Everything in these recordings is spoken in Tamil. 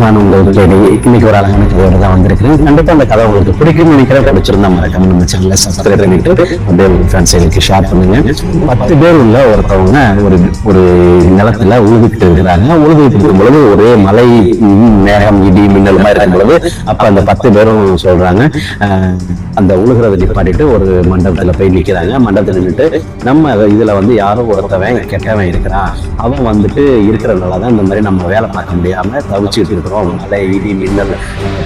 நான் உங்கள் தேடி இன்னைக்கு ஒரு அழகான கதையோட தான் வந்திருக்கிறேன். கண்டிப்பாக அந்த கதை உங்களுக்கு பிடிக்கும் நினைக்கிறேன். பிடிச்சிருந்தா மறக்காம நம்ம சேனலை சப்ஸ்கிரைப் பண்ணிட்டு அப்படியே உங்க ஃப்ரெண்ட்ஸுகளுக்கு ஷேர் பண்ணுங்க. பத்து பேர் உள்ள ஒருத்தவங்க ஒரு ஒரு நிலத்துல உழுதுகிட்டு இருக்கிறாங்க. உழுதுகிட்டு இருக்கும் பொழுது ஒரே மலை மேகம் இடி மின்னல் மாதிரி இருக்கும் பொழுது அந்த பத்து பேரும் சொல்கிறாங்க அந்த உழுகிறத நிப்பாட்டிட்டு ஒரு மண்டபத்தில் போய் நிற்கிறாங்க மண்டபத்தில் நின்றுட்டு நம்ம இதில் வந்து யாரோ ஒருத்தவன் கெட்டவன் இருக்கிறான். அவன் வந்துட்டு இருக்கிறதுனால தான் இந்த மாதிரி நம்ம வேலை பார்க்க முடியும் தவிச்சுட்டு இருக்கிறோம். மழை இடி மின்னல்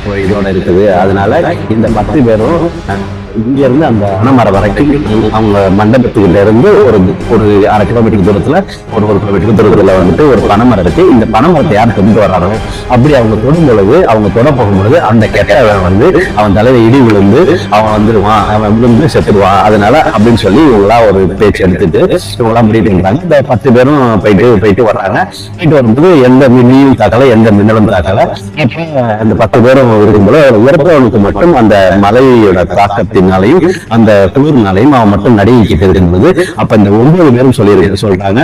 அஹ், இதோட இருக்குது. அதனால இந்த பத்து பேரும் இங்க இருந்து அந்த பனைமரம் வரைக்கும் அவங்க மண்டபத்துல இருந்து ஒரு ஒரு அரை கிலோமீட்டர் தூரத்துல ஒரு ஒரு கிலோமீட்டர் தூரத்துல வந்துட்டு ஒரு பனைமரம் இருக்கு. இந்த பனைமரத்தை யார் கொண்டு வர்றாரோ அப்படி அவங்க தொடும் பொழுது அவங்க தொட போகும்பொழுது அந்த கெட்டவன் வந்து அவன் தலையில இடி விழுந்து அவன் வந்துருவான் அவன் விழுந்து செத்துடுவான் அதனால அப்படின்னு சொல்லி இவங்களா ஒரு பேச்சு எடுத்துட்டு இவங்களாம் முடிவு இந்த பத்து பேரும் போயிட்டு போயிட்டு வர்றாங்க. போயிட்டு வரும்போது எந்த மின்னியும் தாக்கல எந்த மின்னலும் தாக்கல. அந்த பத்து பேரும் இருக்கும்போது இறப்பவனுக்கு மட்டும் அந்த மலையோட தாக்கத்தினாலையும் அந்த குளிர்னாலையும் அவன் மட்டும் நடுங்கிட்டு இருக்கும்போது அப்ப இந்த ஒன்பது பேரும் சொல்லி சொல்றாங்க.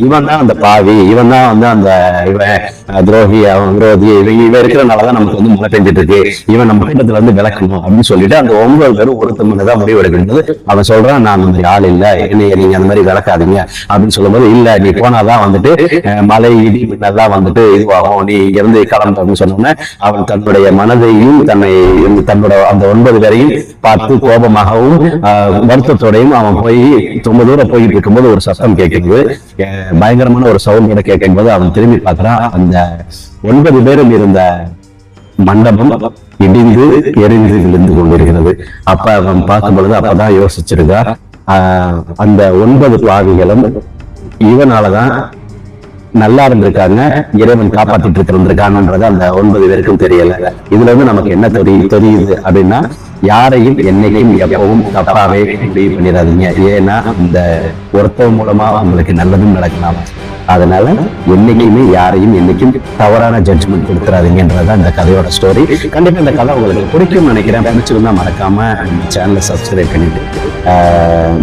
இவன் தான் அந்த பாவி இவன் தான் வந்து அந்த இவன் துரோகி அவன் விரோதி இவன் இவன் இருக்கிறனாலதான் நமக்கு வந்து மழை பெஞ்சிட்டு இருக்கு இவன் நம்ம கூட்டத்துல இருந்து விளக்கணும் அப்படின்னு சொல்லிட்டு அந்த ஒன்பது பேரும் ஒருத்தர் தான் முடிவு எடுக்கிறது அவன் சொல்றான் நான் அந்த ஆள் இல்ல என்னைய நீங்க அந்த மாதிரி விளக்காதீங்க அப்படின்னு சொல்லும்போது இல்ல நீ போனாதான் வந்துட்டு மலை இடி மின்னல்லாம் வந்துட்டு இதுவாகும். நீ இங்க இருந்து கிளம்பு அப்படின்னு சொன்னோன்னே அவன் தன்னுடைய மனதையும் தன்னை தன்னோட அந்த ஒன்பது பேரையும் பார்த்து கோபமாகவும் வருத்தத்தோடையும் அவன் போய் ரொம்ப தூரம் போயிட்டு இருக்கும்போது ஒரு சத்தம் கேட்குது. பயங்கரமான ஒரு சவுண்டோட கேட்கும்போது அவன் திரும்பி பார்க்கறான். அந்த ஒன்பது பேரும் இருந்த மண்டபம் இடிந்து எரிந்து விழுந்து கொண்டிருக்கிறது. அப்ப அவன் பார்க்கும் பொழுது அப்பதான் யோசிச்சிருக்கா ஆஹ், அந்த ஒன்பது பாவிகளும் இவனாலதான் நல்லா இருந்திருக்காங்க இறைவன் காப்பாத்திட்டு இருந்திருக்காங்கன்றது அந்த ஒன்பது பேருக்கும் தெரியல. இதுல இருந்து நமக்கு என்ன தெரியுது தெரியுது அப்படின்னா யாரையும் என்னைக்கும் எப்பவும் தப்பாவே முடிவு பண்ணிடாதீங்க. ஏன்னா இந்த ஒருத்தவங்க மூலமா உங்களுக்கு நல்லதும் நடக்கலாம். அதனால என்னைக்குமே யாரையும் என்னைக்கும் தவறான ஜட்ஜ்மெண்ட் கொடுத்துறாதீங்கன்றதா இந்த கதையோட ஸ்டோரி கண்டிப்பா இந்த கதை உங்களுக்கு பிடிக்கும்னு நினைக்கிறேன். பிடிச்சிருந்தா மறக்காம இந்த சேனலை சப்ஸ்கிரைப் பண்ணிட்டு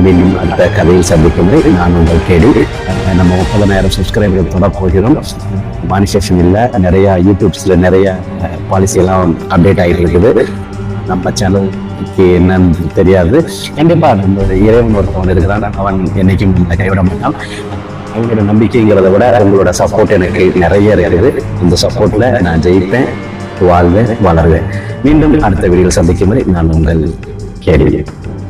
மீண்டும் அடுத்த கதையை சந்திக்கும் வரை நான் உங்கள் கேடி. நம்ம முப்பதனாயிரம் சப்ஸ்கிரைபர்கள் தொட போகிறோம். மானிசேஷன் இல்லை நிறைய யூடியூப்ஸ்ல நிறைய பாலிசி எல்லாம் அப்டேட் ஆகிட்டு இருக்குது. நம்ம சேனலுக்கு என்னன்னு தெரியாது. கண்டிப்பா நம்ம இறைவன் ஒருத்தவன் இருக்கிறான். அவன் என்னைக்கும் நம்மளை கைவிட மாட்டான். அவங்களோட நம்பிக்கைங்கிறத விட அவங்களோட சப்போர்ட் எனக்கு நிறைய இருக்குது. இந்த சப்போர்ட்டில் நான் ஜெயிப்பேன் வாழ்வேன் வளருவேன். மீண்டும் அடுத்த வீடியோ சந்திக்கும் வரை நான் உங்கள் கேள்வி